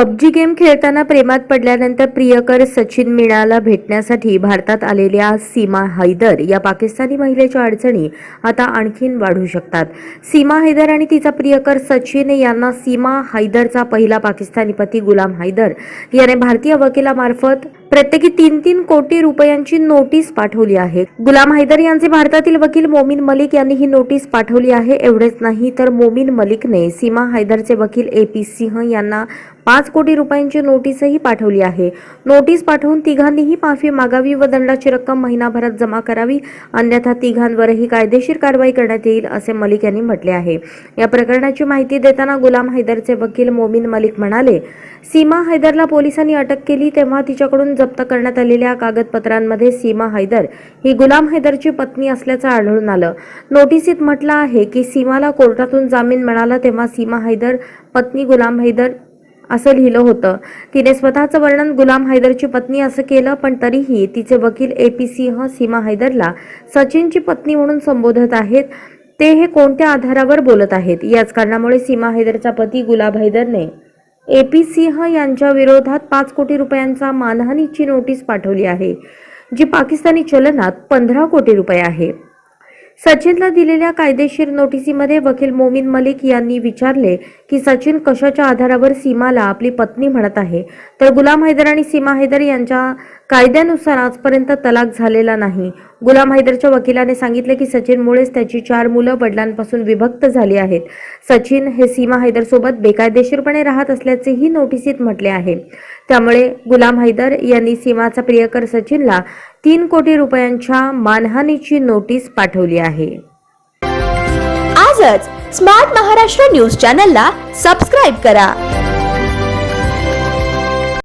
PUBG game खेळताना प्रेमात पडल्यानंतर प्रियकर सचिन मीणाला भेटण्यासाठी भारतात आलेल्या सीमा हैदर या पाकिस्तानी महिलेच्या अडचणी आता आणखीन वाढू शकतात. सीमा हैदर आणि तिचा प्रियकर सचिन यांना सीमा हैदरचा पहिला पाकिस्तानी पती गुलाम हैदर याने भारतीय वकिलामार्फत प्रत्येकी तीन तीन कोटी रुपयांची नोटीस पाठवली आहे. गुलाम हैदर यांचे भारतातील वकील मोमीन मलिक यांनी ही नोटीस पाठवली आहे. एवढेच नाही तर मोमीन मलिकने सीमा हैदरचे वकील ए पी सिंह यांना पाच कोटी रुपयांची नोटीसही पाठवली आहे. नोटीस पाठवून तिघांनीही माफी मागावी व दंडाची रक्कम महिनाभरात जमा करावी. अन्यथा तिघांवरही कायदेशीर कारवाई करण्यात येईल असे मलिक यांनी म्हटले आहे. या प्रकरणाची माहिती देताना गुलाम हैदरचे वकील मोमीन मलिक म्हणाले सीमा हैदरला पोलिसांनी अटक केली तेव्हा तिच्याकडून जप्त करण्यात आलेल्या कागदपत्रांमध्ये सीमा हैदर ही गुलाम हैदरची पत्नी असल्याचं आढळून आलं. नोटिसीत म्हटलं आहे की सीमाला कोर्टातून जामीन मिळाला तेव्हा सीमा हैदर पत्नी गुलाम हैदर असं लिहिलं होतं. तिने स्वतःचं वर्णन गुलाम हैदरची पत्नी असं केलं पण तरीही तिचे वकील ए पी सिंह सीमा हैदरला सचिनची पत्नी म्हणून संबोधत आहेत. ते हे कोणत्या आधारावर बोलत आहेत? याच कारणामुळे सीमा हैदरचा पती गुलाब हैदरने ए पी सिंह यांच्या विरोधात पाच कोटी रुपयांचा मानहानीची नोटीस पाठवली आहे जी पाकिस्तानी चलनात पंधरा कोटी रुपये आहे. सचिनला दिलेल्या कायदेशीर नोटिसीमध्ये वकील मोमीन मलिक यांनी विचारले की सचिन कशाच्या आधारावर सीमाला आपली पत्नी म्हणत आहे. तर गुलाम हैदर आणि सीमा हैदर यांच्या कायद्यानुसार आजपर्यंत तलाक झालेला नाही. गुलाम हैदरच्या वकिलाने सांगितले की सचिनमुळेच त्याची चार मुलं वडिलांपासून विभक्त झाली आहेत. सचिन हे सीमा हैदर सोबत बेकायदेशीरपणे राहत असल्याचेही नोटिसीत म्हटले आहे. त्यामुळे गुलाम हैदर यांनी सीमाचा प्रियकर सचिनला तीन कोटी रुपयांच्या मानहानीची नोटीस पाठवली आहे. आजच स्मार्ट महाराष्ट्र न्यूज चॅनलला सबस्क्राईब करा.